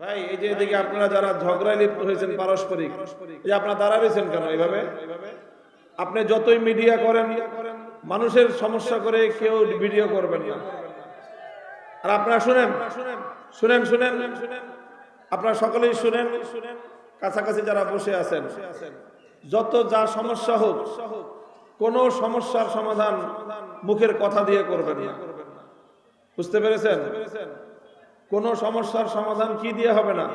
ভাই, এই যে এদিকে আপনারা যারা ঝগড়ায় লিপ্ত হয়েছেন পারস্পরিক যে আপনারা দাঁড়া রয়েছেন কেন এইভাবে? আপনি যতই মিডিয়া করেন, মানুষের সমস্যা করে কেউ ভিডিও করবেন না। আর আপনারা শুনেন শুনেন শুনেন, আপনারা সকলেই শুনেন শুনেন, কাছাকাছি যারা বসে আছেন, যত যা সমস্যা হোক, কোনো সমস্যার সমাধান মুখের কথা দিয়ে করবেন না। বুঝতে পেরেছেন? কোনো সমস্যার সমাধান কি দিয়ে হবে না?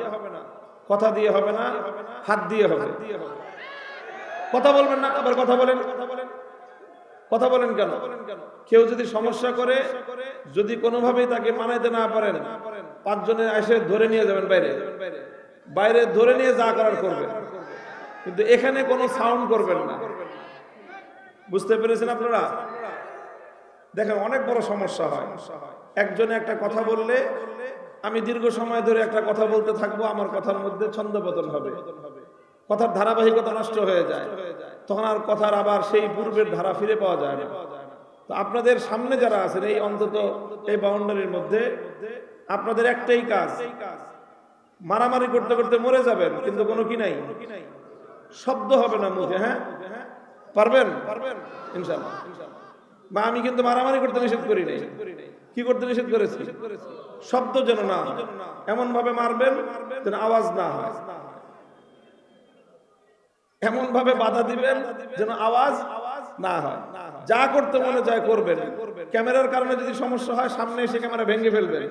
কথা দিয়ে হবে না? হাত দিয়ে হবে। কথা বলবেন না, আবার কথা বলেন। কথা বলেন কেন? কেউ যদি সমস্যা করে, যদি কোনোভাবেই তাকে মানাইতে না পারেন পাঁচজনে এসে ধরে নিয়ে যাবেন বাইরে। বাইরে ধরে নিয়ে যা করার করবেন কিন্তু এখানে কোনো সাউন্ড করবেন না। বুঝতে পেরেছেন আপনারা? দেখেন অনেক বড় সমস্যা হয়। একজনে একটা কথা বললে, আমি দীর্ঘ সময় ধরে একটা কথা বলতে থাকব, আমার কথার মধ্যে ছন্দপতন হবে। কথার ধারাবাহিকতা নষ্ট হয়ে যায়। তখন আর কথার আবার সেই পূর্বের ধারা ফিরে পাওয়া যায় না। তো আপনাদের সামনে যারা আছেন, এই অন্তত এই বাউন্ডারির মধ্যে, আপনাদের একটাই কাজ, মারামারি করতে করতে মরে যাবেন, কিন্তু কোনো কি নাই। শব্দ হবে না মুখে হ্যাঁ? পারবেন? পারবেন ইনশাল্লাহ বা আমি কিন্তু মারামারি করতে নিষেধ করি নাই। কি করতে নিষেধ করেছি? শব্দ যেন না এমন ভাবে মারবেন যেন আওয়াজ না হয়। এমন ভাবে বাধা দিবেন যেন আওয়াজ না হয়। যা করতে মনে চায় করবেন। ক্যামেরার কারণে যদি সমস্যা হয়, সামনে এসে ক্যামেরা ভেঙে ফেলবেন।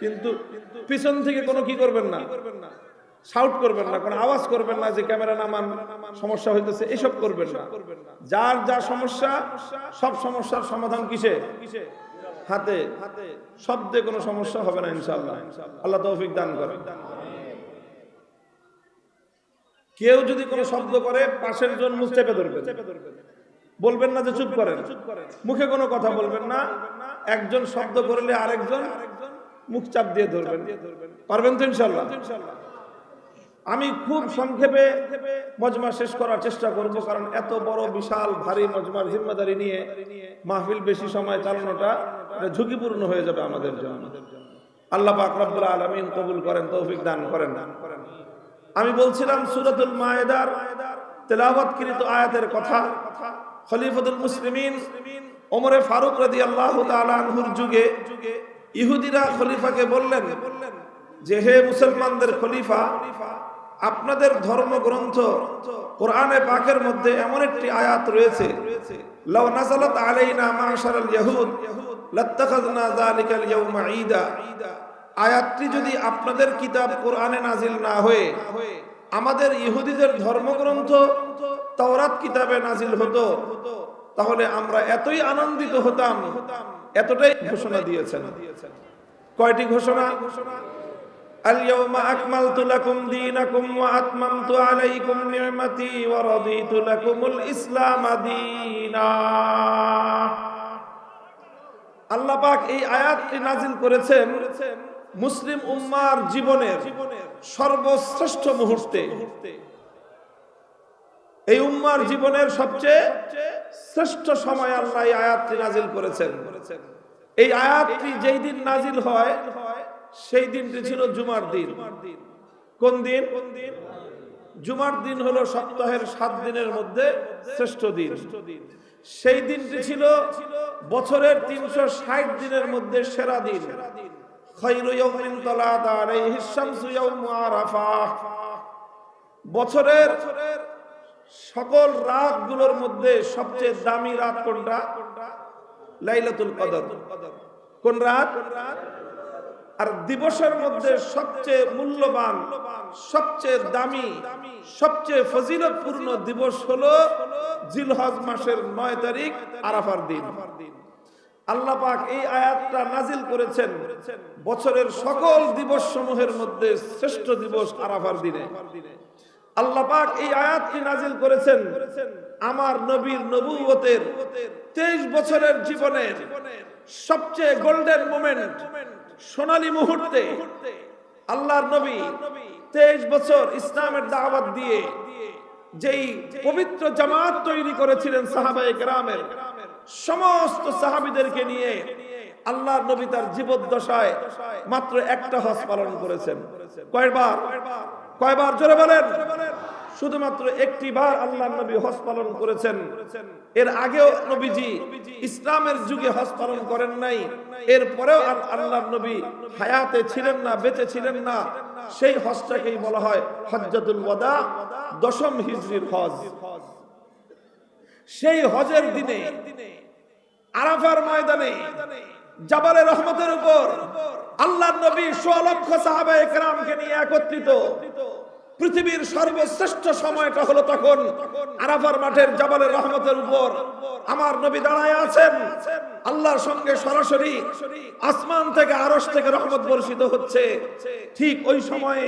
কিন্তু পিছন থেকে কোনো কি করবেন না? শাউট করবেন না, কোনো আওয়াজ করবেন না যে ক্যামেরা নামান, সমস্যা হইতেছে, এসব করবেন না। যার যা সমস্যা, সব সমস্যার সমাধান কিসে? হাতে। শব্দে কোনো সমস্যা হবে না ইনশাল্লাহ আল্লাহ তৌফিক দান করেন। কেউ যদি কোনো শব্দ করে, পাশের জন মুখ চেপে ধরবে বলবেন না যে চুপ করেন। মুখে কোনো কথা বলবেন না। একজন শব্দ করলে আরেকজন মুখ চাপ দিয়ে ধরবেন। পারবেন তো ইনশাল্লাহ আমি খুব সংক্ষেপে মজমা শেষ করার চেষ্টা করব, কারণ এত বড় বিশাল, ভারী মজমার জিম্মাদারি নিয়ে মাহফিল বেশি সময় চালানোটা ঝুঁকিপূর্ণ হয়ে যাবে আমাদের জন্য। আল্লাহ পাক রব্বুল আলামিন কবুল করেন, তৌফিক দান করেন। আমি বলছিলাম সুরাতুল মায়েদার তেলাওয়াতকৃত আয়াতের কথা। খলিফাতুল মুসলিমিন ওমরে ফারুক রাদিয়াল্লাহু তাআলা আনহুর যুগে ইহুদিরা খলিফাকে বললেন যে, হে মুসলমানদের খলিফা আপনাদের ধর্মগ্রন্থ কোরআনে পাকের মধ্যে এমন একটি আয়াত রয়েছে আয়াতটি যদি আপনাদের কিতাব কোরআনে নাজিল না হয়ে আমাদের ইহুদিদের ধর্মগ্রন্থ তাওরাত কিতাবে নাজিল হতো, তাহলে আমরা এতই আনন্দিত হতাম, এতটাই ঘোষণা দিয়েছেন। কয়টি ঘোষণা ঘোষণা? اليوم أكملت لكم دينكم وأتممت عليكم نعمتي ورضيت لكم الإسلام دينا আল্লাহ পাক এই আয়াতটি নাজিল করেছেন মুসলিম উম্মার জীবনের সর্বশ্রেষ্ঠ মুহূর্তে এই উম্মার জীবনের সবচেয়ে শ্রেষ্ঠ সময় আল্লাহ এই আয়াতটি নাজিল করেছেন এই আয়াতটি যেই দিন নাজিল হয় সেই দিনটি ছিল জুমার দিন। কোন দিন? কোন দিন জুমার দিন হলো সপ্তাহের সাত দিনের মধ্যে শ্রেষ্ঠ দিন। সেই দিনটি ছিল বছরের তিনশো ষাট দিনের মধ্যে সেরা দিন। বছরের সকল রাতগুলোর মধ্যে সবচেয়ে দামি রাত কোনটা? লাইলাতুল কদর। কোন রাত? আর দিবসের মধ্যে সবচেয়ে মূল্যবান সবচেয়ে দামি সবচেয়ে ফজিলতপূর্ণ দিবস হলো জিলহজ মাসের নয় তারিখ আরাফার দিন। আল্লাহ পাক এই আয়াতটা নাজিল করেছেন বছরের সকল দিবস সমূহের মধ্যে শ্রেষ্ঠ দিবস আরাফার দিনে। আল্লাহ পাক এই আয়াতটি নাজিল করেছেন আমার নবীর নবুয়তের তেইশ বছরের জীবনের সবচেয়ে গোল্ডেন মোমেন্ট সোনালী মুহূর্তে আল্লাহর নবী তেইশ বছর ইসলামের দাওয়াত দিয়ে যেই পবিত্র জামাত তৈরি করেছিলেন সাহাবায়ে গ্রামের সমস্ত সাহাবিদেরকে নিয়ে আল্লাহ নবী তার জীবদ্দশায় মাত্র একটা হজ পালন করেছেন। কয়বার? কয়বার? জোরে বলেন। শুধুমাত্র একটি বার আল্লাহ নবী হজ পালন করেছেন। এর আগেও নবীজি ইসলামের যুগে হজ পালন করেন নাই। এরপরেও আল্লাহ নবী হায়াতে ছিলেন না, বেঁচে ছিলেন না। সেই হজটাকেই বলা হয় হজ্জাতুল ওয়াদা, দশম হিজরির হজ। সেই হজের দিনে আরাফার ময়দানে জাবালে রহমতের উপর আল্লাহ নবী সোলক্ষ সাহাবা একরামকে নিয়ে একত্রিত পৃথিবীর সর্বশ্রেষ্ঠ সময়টা হলো তখন। আরাফার মাঠের জাবালের রহমতের উপর। আমার নবী দাঁড়ায় আছেন। আল্লাহর সঙ্গে সরাসরি আসমান থেকে আরশ থেকে রহমত বর্ষিত হচ্ছে। ঠিক ওই সময়ে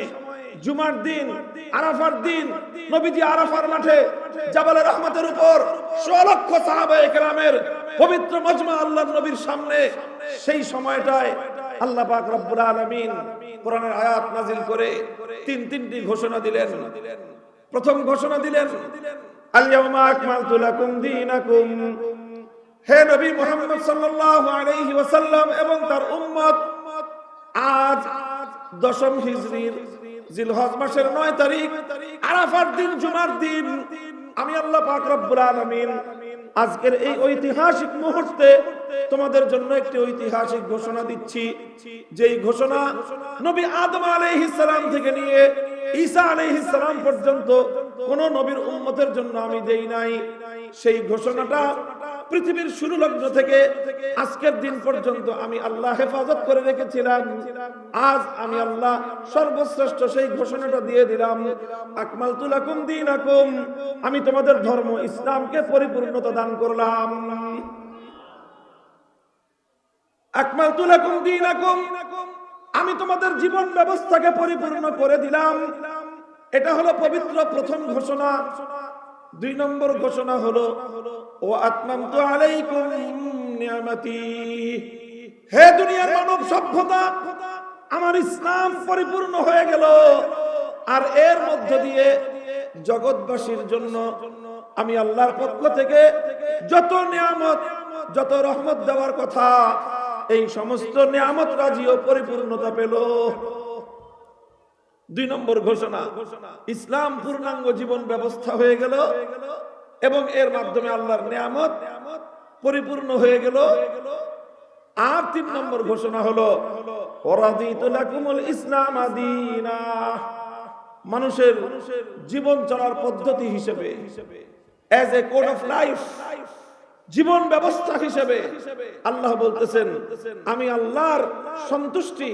জুমার দিন, আরাফার দিন, নবীজি আরাফার মাঠে জাবালের রহমতের উপর লক্ষ সাহাবা একরামের পবিত্র মজমা আল্লাহ নবীর সামনে। সেই সময়টায় আল্লাহ পাক কোরআনের আয়াত নাজিল করে তিন তিনটি ঘোষণা দিলেন। প্রথম ঘোষণা দিলেন এবং তার আজ দশম হিজরির জিলহজ মাসের 9 তারিখ, আরাফার দিন। আমি আল্লাহ পাক রব্বুল আলামিন আজকের এই ঐতিহাসিক মুহূর্তে তোমাদের জন্য একটি ঐতিহাসিক ঘোষণা দিচ্ছি। যেই ঘোষণা নবী আদম সালাম থেকে নিয়ে ঈসা সালাম পর্যন্ত কোন নবীর উম্মতের জন্য আমি দেই নাই। সেই ঘোষণাটা পৃথিবীর শুরু লগ্ন থেকে আজকের দিন পর্যন্ত আমি আল্লাহ হেফাজত করে রেখেছিলাম। আজ আমি আল্লাহ সর্বশ্রেষ্ঠ সেই ঘোষণাটা দিয়ে দিলাম। আকমাল তুলাকুম দিন আকুম আমি তোমাদের ধর্ম, ইসলামকে পরিপূর্ণতা দান করলাম। আকমাল তুলাকুম দিন আকুম আমি তোমাদের জীবন ব্যবস্থাকে পরিপূর্ণ করে দিলাম। এটা হলো পবিত্র প্রথম ঘোষণা। দুই নম্বর ঘোষণা হলো, ও নিয়ামতি। হে দুনিয়ার মানব সভ্যতা, আমার ইসলাম পরিপূর্ণ হয়ে গেল। আর এর মধ্য দিয়ে জগৎবাসীর জন্য আমি আল্লাহর পক্ষ থেকে যত নিয়ামত, যত রহমত দেওয়ার কথা, এই সমস্ত নিয়ামত রাজিও পরিপূর্ণতা পেল। দুই নম্বর ঘোষণা, ইসলাম পূর্ণাঙ্গ জীবন ব্যবস্থা হয়ে গেল এবং এর মাধ্যমে আল্লাহর নিয়ামত পরিপূর্ণ হয়ে গেল। আর তিন নম্বর ঘোষণা হলো ইসলাম আদিনা। মানুষের জীবন চলার পদ্ধতি হিসেবে as a code of life জীবন ব্যবস্থা হিসেবে আল্লাহ বলতেছেন আমি আল্লাহর সন্তুষ্টি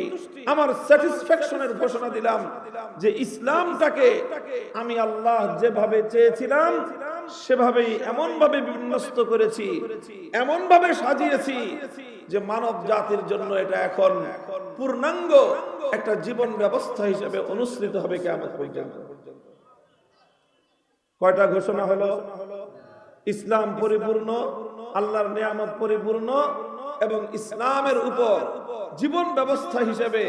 আমার স্যাটিসফ্যাকশনের ঘোষণা দিলাম যে ইসলামটাকে আমি আল্লাহ যেভাবে চেয়েছিলাম সেভাবেই এমন ভাবে বিন্যস্ত করেছি এমন ভাবে সাজিয়েছি যে মানব জাতির জন্য এটা এখন পূর্ণাঙ্গ একটা জীবন ব্যবস্থা হিসেবে অনুসৃত হবে কেমন পর্যন্ত। কয়টা ঘোষণা হলো ইসলাম পরিপূর্ণ, আল্লাহর নিয়ামত পরিপূর্ণ এবং ইসলামের উপর জীবন ব্যবস্থা হিসেবে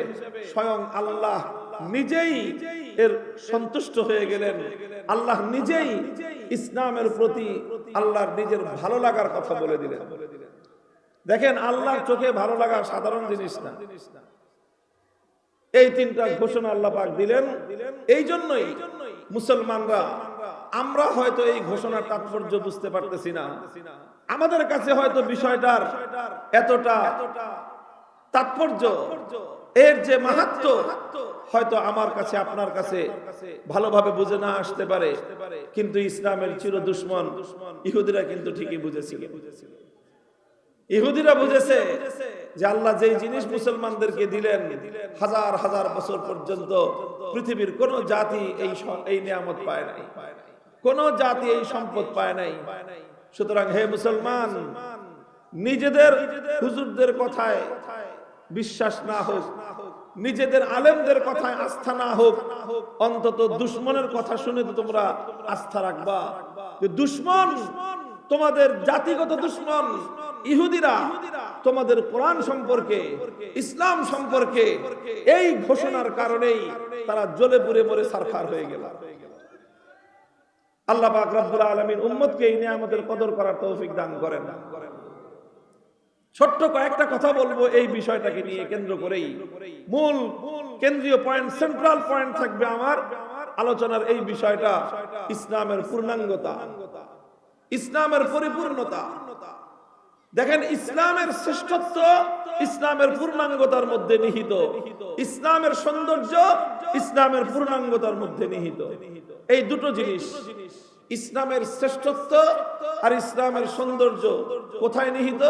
স্বয়ং আল্লাহ নিজেই এর সন্তুষ্ট হয়ে গেলেন। আল্লাহ নিজেই ইসলামের প্রতি আল্লাহর নিজের ভালো লাগার কথা বলে দিলেন। দেখেন, আল্লাহর চোখে ভালো লাগা সাধারণ জিনিস না। এই তিনটা ঘোষণা আল্লাহ পাক দিলেন। এই জন্যই মুসলমানরা আমরা হয়তো এই ঘোষণার তাৎপর্য বুঝতে পারতেছি না। আমাদের কাছে হয়তো বিষয়টার এতটা তাৎপর্য, এর যে মাহাত্ম হয়তো আমার কাছে, আপনার কাছে ভালোভাবে বুঝে না আসতে পারে। কিন্তু ইসলামের চির দুশ্মন ইহুদিরা কিন্তু ঠিকই বুঝেছিল। ইহুদিরা বুঝেছে যে আল্লাহ যে জিনিস মুসলমানদেরকে দিলেন, হাজার হাজার বছর পর্যন্ত পৃথিবীর কোন জাতি এই এই নিয়ামত পায় নাই। কোন জাতি এই সম্পদ পায় নাই। সুতরাং হে মুসলমান, নিজেদের হুজুরদের কথায় বিশ্বাস না হোক, নিজেদের আলেমদের কথায় আস্থা না হোক, অন্তত দুশ্মনের কথা শুনে তো তোমরা আস্থা রাখবা। দুশ্মন তোমাদের জাতিগত দুশ্মন, ইহুদিরা তোমাদের কোরআন সম্পর্কে, ইসলাম সম্পর্কে, এই ঘোষণার কারণেই তারা জ্বলে পুড়ে মরে সারখার হয়ে গেল। আল্লাহ পাক রব্বুল আলামিন উম্মতকে এই নিয়ামতের কদর করার তৌফিক দান করেন। ছোট্ট কয়েকটা কথা বলব এই বিষয়টাকে নিয়ে কেন্দ্র করেই। মূল কেন্দ্রীয় পয়েন্ট, সেন্ট্রাল পয়েন্ট থাকবে আমার আলোচনার এই বিষয়টা, ইসলামের পূর্ণাঙ্গতা। ইসলামের পরিপূর্ণতা। দেখেন, ইসলামের শ্রেষ্ঠত্ব ইসলামের পূর্ণাঙ্গতার মধ্যে নিহিত। ইসলামের সৌন্দর্য ইসলামের পূর্ণাঙ্গতার মধ্যে নিহিত। এই দুটো জিনিস, ইসলামের শ্রেষ্ঠত্ব আর ইসলামের সৌন্দর্য কোথায় নিহিত?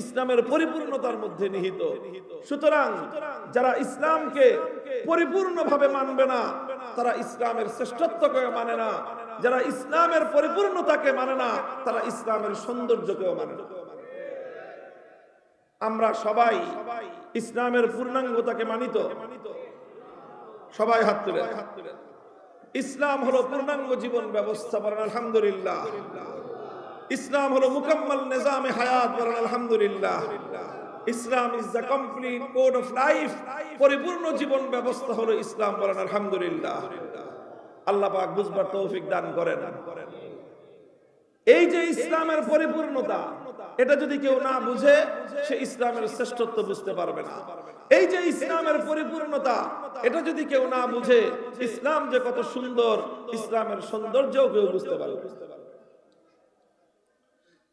ইসলামের পরিপূর্ণতার মধ্যে নিহিত। সুতরাং যারা ইসলামকে পরিপূর্ণভাবে মানবে না, তারা ইসলামের শ্রেষ্ঠত্বকে মানে না। যারা ইসলামের পরিপূর্ণতাকে মানে না, তারা ইসলামের সৌন্দর্যকেও মানে না। আমরা সবাই ইসলামের পূর্ণাঙ্গতাকে মানিত। সবাই হাত তুলে ইসলাম হলো পূর্ণাঙ্গ জীবন ব্যবস্থা বলেন, আলহামদুলিল্লাহ। ইসলাম হলো মুকাম্মাল নিজামে হায়াত বলেন, আলহামদুলিল্লাহ। Islam is the complete code of life পরিপূর্ণ জীবন ব্যবস্থা হলো ইসলাম বলেন, আলহামদুলিল্লাহ। আল্লাহ পাক বুঝবার তৌফিক দান করেন। এই যে ইসলামের পরিপূর্ণতা এটা যদি কেউ না বুঝে, সে ইসলামের শ্রেষ্ঠত্ব বুঝতে পারবে না। এই যে ইসলামের পরিপূর্ণতা, এটা যদি কেউ না বুঝে, ইসলাম যে কত সুন্দর, ইসলামের সৌন্দর্যও কেউ বুঝতে পারবে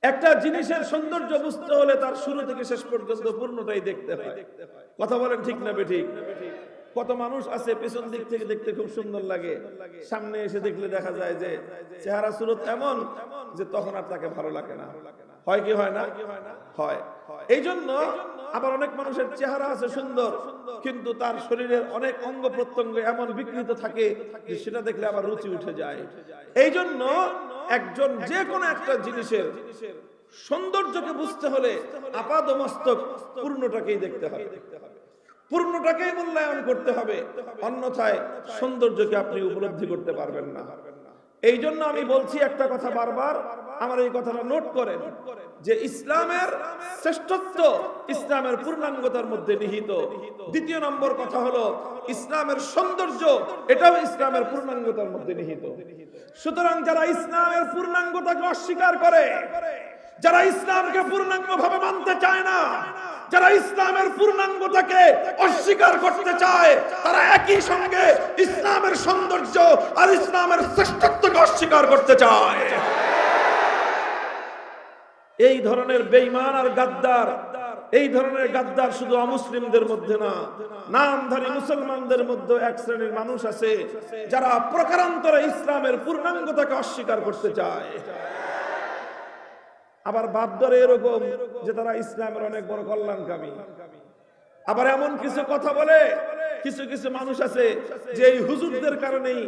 একটা জিনিসের সৌন্দর্য বুঝতে হলে তার শুরু থেকে শেষ পর্যন্ত পূর্ণটাই দেখতে হয়। কথা বলেন ঠিক না বেঠিক? কত মানুষ আছে, পেছন দিক থেকে দেখতে খুব সুন্দর লাগে। সামনে এসে দেখলে দেখা যায় যে চেহারা সুরত এমন যে তখন আর তাকে ভালো লাগে না। হয় কি হয় না? হয়। এই জন্য আবার অনেক মানুষের চেহারা আছে সুন্দর, কিন্তু তার শরীরের অনেক অঙ্গ প্রত্যঙ্গ এমন বিকৃত থাকে যে সেটা দেখলে আবার রুচি উঠে যায়। এই জন্য একজন যে কোনো একটা জিনিসের সৌন্দর্যকে বুঝতে হলে আপাদ মস্তক পূর্ণটাকেই দেখতে হবে। পূর্ণটাকেই মূল্যায়ন করতে হবে, অন্যথায় সৌন্দর্যকে আপনি উপলব্ধি করতে পারবেন না। এই জন্য আমি বলছি একটা কথা বারবার আমার এই কথাটা নোট করেন যে ইসলামের শ্রেষ্ঠত্ব ইসলামের পূর্ণাঙ্গতার মধ্যে নিহিত। দ্বিতীয় নম্বর কথা হলো, ইসলামের সৌন্দর্য, এটাও ইসলামের পূর্ণাঙ্গতার মধ্যে নিহিত। সুতরাং যারা ইসলামের পূর্ণাঙ্গতাকে অস্বীকার করে, যারা ইসলামকে পূর্ণাঙ্গ ভাবে মানতে চায় না, যারা ইসলামের পূর্ণাঙ্গতাকে অস্বীকার করতে চায়, তারা একই সঙ্গে ইসলামের সৌন্দর্য আর ইসলামের শ্রেষ্ঠত্বকে অস্বীকার করতে চায়। এই ধরনের বেঈমান আর গাদ্দার, এই ধরনের গাদ্দার শুধু অমুসলিমদের মধ্যে না, নামধারী মুসলমানদের মধ্যে এক শ্রেণির মানুষ আছে যারা প্রকারান্তরে ইসলামের পূর্ণাঙ্গতাকে অস্বীকার করতে চায়। আবার বাদ্যরে এরকম যে তারা ইসলামের অনেক বড় কল্যাণকামী। আবার এমন কিছু কথা বলে, কিছু কিছু মানুষ আছে যে এই হুজুরদের কারণেই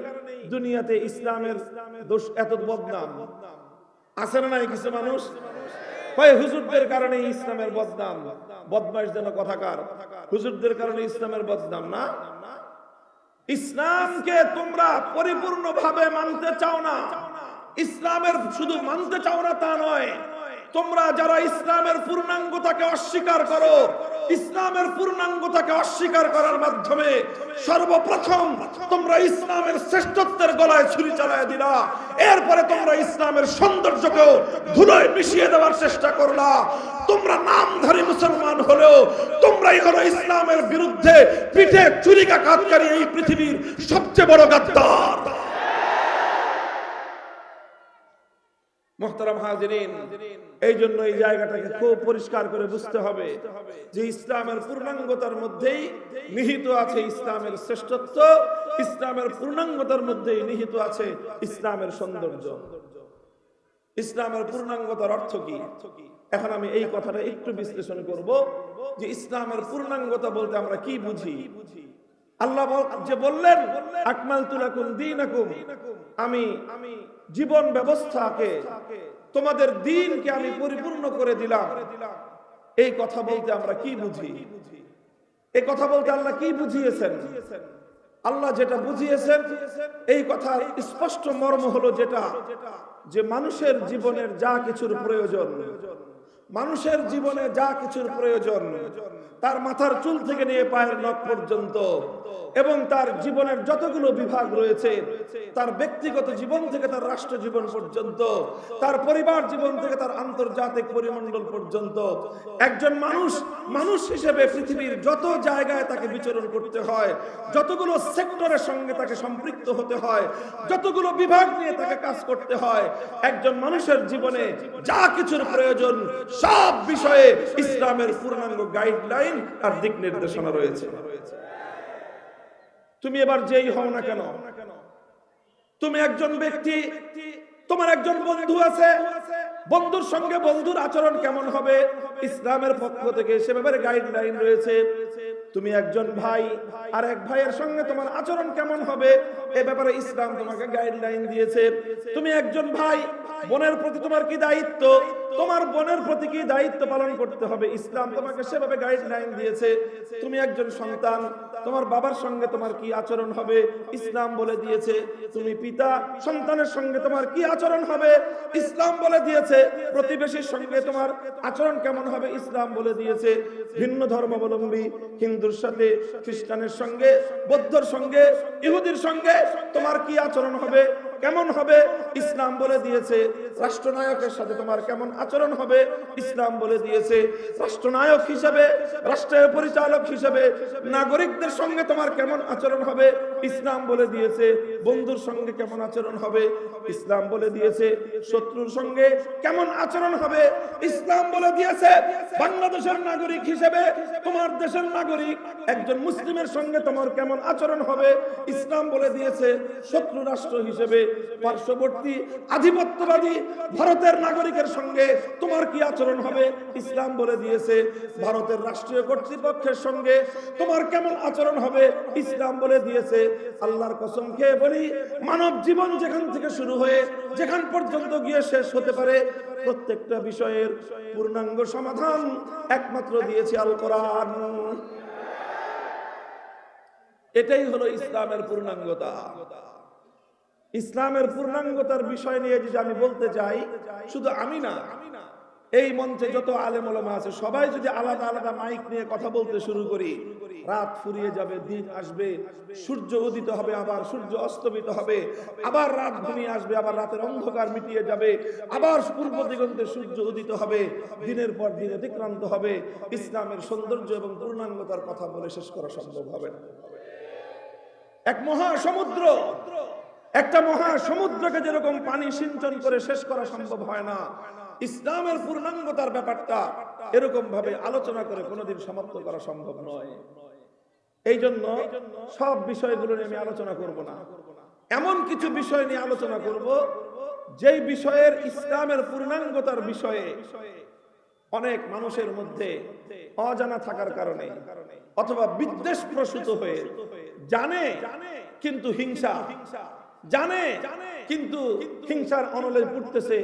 দুনিয়াতে ইসলামের দোষ এত বদনাম। আছে না কিছু মানুষ? হয় হুজুরদের কারণে ইসলামের বদনাম। বদমাস যেন কথাকার হুজুরদের কারণে ইসলামের বদনাম না? ইসলামকে তোমরা পরিপূর্ণভাবে মানতে চাও না। ইসলামের শুধু মানতে চাও না তা নয়। তোমরা যারা ইসলামের পূর্ণাঙ্গতাকে অস্বীকার করো ইসলামের পূর্ণাঙ্গতাকে অস্বীকার করার মাধ্যমে সর্বপ্রথম তোমরা ইসলামের শ্রেষ্ঠত্বের গলায় ছুরি চালায় দিলা। এরপরে তোমরা ইসলামের সৌন্দর্যকেও ধুলোয় মিশিয়ে দেওয়ার চেষ্টা করলা। তোমরা নামধারী মুসলমান হলেও তোমরাই হলো ইসলামের বিরুদ্ধে পিঠে চুরিকাঘাতকারী এই পৃথিবীর সবচেয়ে বড় গাদ্দার। মোহতারাম হাজিরিন এই জন্য এই জায়গাটাকে খুব পরিষ্কার করে বুঝতে হবে যে ইসলামের পূর্ণাঙ্গতার মধ্যেই নিহিত আছে ইসলামের শ্রেষ্ঠত্ব, ইসলামের পূর্ণাঙ্গতার মধ্যেই নিহিত আছে ইসলামের সৌন্দর্য। ইসলামের পূর্ণাঙ্গতার অর্থ কি? এখন আমি এই কথাটা একটু বিশ্লেষণ করব যে ইসলামের পূর্ণাঙ্গতা বলতে আমরা কি বুঝি? আল্লাহ যে বললেন আকমাল তুলাকুম দিনাকুম। আমি জীবন ব্যবস্থাকে, তোমাদের দিনকে আমি পরিপূর্ণ করে দিলাম। এই কথা বলতে আমরা কি বুঝি? এই কথা বলতে আল্লাহ কি বুঝিয়েছেন? আল্লাহ যেটা বুঝিয়েছেন, এই কথার স্পষ্ট মর্ম হলো যেটা, যে মানুষের জীবনের যা কিছুর প্রয়োজন, মানুষের জীবনে যা কিছুর প্রয়োজন, তার মাথার চুল থেকে নিয়ে পায়ের নখ পর্যন্ত এবং তার জীবনের যতগুলো বিভাগ রয়েছে, তার ব্যক্তিগত জীবন থেকে তার রাষ্ট্র জীবন পর্যন্ত, তার পরিবার জীবন থেকে তার আন্তর্জাতিক পরিমণ্ডল পর্যন্ত, একজন মানুষ মানুষ হিসেবে পৃথিবীর যত জায়গায় তাকে বিচরণ করতে হয়, যতগুলো সেক্টরের সঙ্গে তাকে সম্পৃক্ত হতে হয়, যতগুলো বিভাগ নিয়ে তাকে কাজ করতে হয়, একজন মানুষের জীবনে যা কিছুর প্রয়োজন, সব বিষয়ে ইসলামের পূর্ণাঙ্গ গাইডলাইন আর দিক নির্দেশনা রয়েছে। তুমি এবার যেই হও না কেন? তুমি একজন ব্যক্তি, তোমার একজন বন্ধু আছে। বন্ধুর সঙ্গে বন্ধুর আচরণ কেমন হবে? ইসলামের পক্ষ থেকে সে ব্যাপারে গাইডলাইন রয়েছে। তুমি একজন ভাই আর এক ভাইয়ের সঙ্গে তোমার আচরণ কেমন হবে? এ ব্যাপারে ইসলাম তোমাকে গাইডলাইন দিয়েছে। তুমি একজন ভাই, বোনের প্রতি তোমার কি দায়িত্ব? তোমার বোনের প্রতি কি দায়িত্ব পালন করতে হবে? ইসলাম তোমাকে সেভাবে গাইডলাইন দিয়েছে। তুমি একজন সন্তান তোমার বাবার সঙ্গে তোমার কি আচরণ হবে? ইসলাম বলে দিয়েছে, তুমি পিতা, সন্তানের সঙ্গে তোমার কি আচরণ হবে? ইসলাম বলে দিয়েছে, প্রতিবেশীর সঙ্গে তোমার আচরণ কেমন হবে? ইসলাম বলে দিয়েছে, ভিন্ন ধর্মাবলম্বী হিন্দুর সাথে, খ্রিস্টানের সঙ্গে, বৌদ্ধর সঙ্গে, ইহুদির সঙ্গে তোমার কি আচরণ হবে? কেমন হবে? ইসলাম বলে দিয়েছে, রাষ্ট্রনায়কের সাথে তোমার কেমন আচরণ হবে? ইসলাম বলে দিয়েছে, রাষ্ট্রনায়ক হিসেবে, রাষ্ট্রের পরিচালক হিসেবে, নাগরিকদের সঙ্গে তোমার কেমন আচরণ হবে? ইসলাম বলে দিয়েছে, বন্ধুর সঙ্গে কেমন আচরণ হবে? ইসলাম বলে দিয়েছে, শত্রুর সঙ্গে কেমন আচরণ হবে? ইসলাম বলে দিয়েছে, বাংলাদেশের নাগরিক হিসেবে তোমার দেশের নাগরিক, একজন মুসলিমের সঙ্গে তোমার কেমন আচরণ হবে? ইসলাম বলে দিয়েছে, শত্রু রাষ্ট্র হিসেবে পার্শ্ববর্তী আধিপত্যবাদী ভারতের নাগরিকের সঙ্গে তোমার কি আচরণ হবে? ইসলাম বলে দিয়েছে, ভারতের রাষ্ট্রীয় কর্তৃপক্ষের সঙ্গে তোমার কেমন আচরণ হবে? ইসলাম বলে দিয়েছে আল্লাহর কসম খেয়ে বলি, মানব জীবন যেখান থেকে শুরু হয়ে যেখান পর্যন্ত গিয়ে শেষ হতে পারে, প্রত্যেকটা বিষয়ের পূর্ণাঙ্গ সমাধান একমাত্র দিয়েছে আল কোরআন। এটাই হলো ইসলামের পূর্ণাঙ্গতা। ইসলামের পূর্ণাঙ্গতার বিষয় নিয়ে যদি আমি বলতে চাই, শুধু আমি না এই মঞ্চে যত আলেম ওলামা আছে, সবাই যদি আলাদা আলাদা মাইক নিয়ে কথা বলতে শুরু করি, রাত ফুরিয়ে যাবে, দিন আসবে, সূর্য উদিত হবে, আবার সূর্য অস্তমিত হবে, আবার রাত ঘনিয়ে আসবে, আবার রাতের অন্ধকার মিটিয়ে যাবে, আবার পূর্ব দিগন্তে সূর্য উদিত হবে, দিনের পর দিন অতিক্রান্ত হবে, ইসলামের সৌন্দর্য এবং পূর্ণাঙ্গতার কথা বলে শেষ করা সম্ভব হবে না। এক মহা সমুদ্র একটা মহা সমুদ্রকে যেরকম পানি সিঞ্চন করে শেষ করা সম্ভব হয় না ইসলামের পূর্ণাঙ্গতার ব্যাপারটা এরকম ভাবে আলোচনা করে কোনোদিন সমাপ্ত করা সম্ভব নয়। এই জন্য সব বিষয়গুলো নিয়ে আমি আলোচনা করব না। এমন কিছু বিষয় নিয়ে আলোচনা করব, যেই বিষয়ের ইসলামের পূর্ণাঙ্গতার বিষয়ে অনেক মানুষের মধ্যে অজানা থাকার কারণে অথবা বিদ্বেষ প্রসূত হয়ে জানে, কিন্তু হিংসা জানে, কিন্তু হিংসার অনলে পুড়তেছে।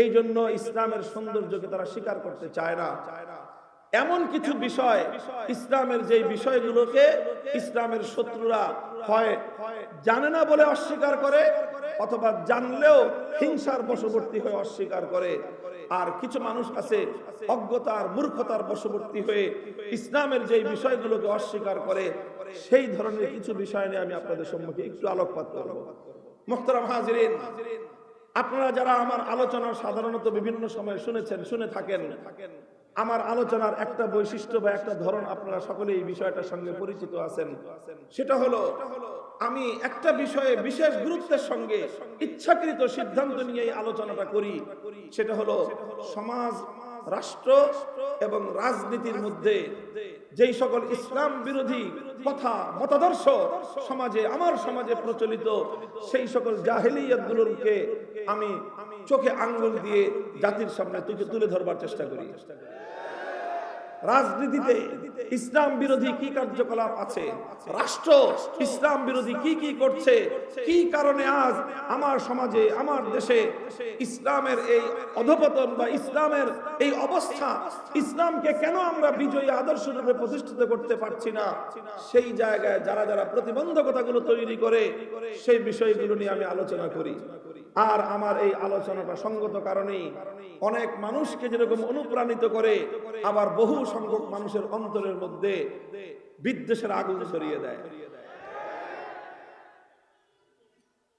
এই জন্য ইসলামের সৌন্দর্যকে তারা স্বীকার করতে চায় না। এমন কিছু বিষয়, ইসলামের যে বিষয়গুলোকে ইসলামের শত্রুরা হয়, জানে না বলে অস্বীকার করে, অথবা জানলেও হিংসার বশবর্তী হয়ে অস্বীকার করে। আর কিছু মানুষ আছে অজ্ঞতার, মূর্খতার বশবর্তী হয়ে ইসলামের যে বিষয়গুলোকে অস্বীকার করে, সেই ধরনের কিছু বিষয় নিয়ে আমি আপনাদের সম্মুখে একটু আলোকপাত করব। মোহতারাম হাজিরিন, আপনারা যারা আমার আলোচনা সাধারণত বিভিন্ন সময় শুনেছেন, শুনে থাকেন থাকেন আমার আলোচনার একটা বৈশিষ্ট্য বা একটা ধরন আপনারা সকলে এই বিষয়টার সঙ্গে পরিচিত আছেন। সেটা হলো, আমি একটা বিষয়ে বিশেষ গুরুত্বের সঙ্গে ইচ্ছাকৃত সিদ্ধান্ত নিয়ে এই আলোচনাটা করি। সেটা হলো, সমাজ, রাষ্ট্র এবং রাজনীতির মধ্যে যেই সকল ইসলাম বিরোধী কথা, মতাদর্শ সমাজে, আমার সমাজে প্রচলিত, সেই সকল জাহেলিয়াতগুলোকে আমি চোখে আঙ্গুল দিয়ে জাতির সামনে তুলে তুলে ধরবার চেষ্টা করি। রাজনীতিতে ইসলাম বিরোধী কি কার্যকলাপ আছে? রাষ্ট্র ইসলাম বিরোধী কি কি করছে? কি কারণে আজ আমার সমাজে, আমার দেশে ইসলামের এই অধপতন বা ইসলামের এই অবস্থা, ইসলামকে কেন আমরা বিজয়ী আদর্শ রূপে প্রতিষ্ঠিত করতে পারছি না? সেই জায়গায় যারা যারা প্রতিবন্ধকতাগুলো তৈরি করে, সেই বিষয়গুলো নিয়ে আমি আলোচনা করি। আর আমার এই আলোচনাটা সঙ্গত কারণেই অনেক মানুষকে যেরকম অনুপ্রাণিত করে, আবার বহু সংখ্যক মানুষের অন্তরের মধ্যে বিদ্বেষের আগুন ছড়িয়ে দেয়।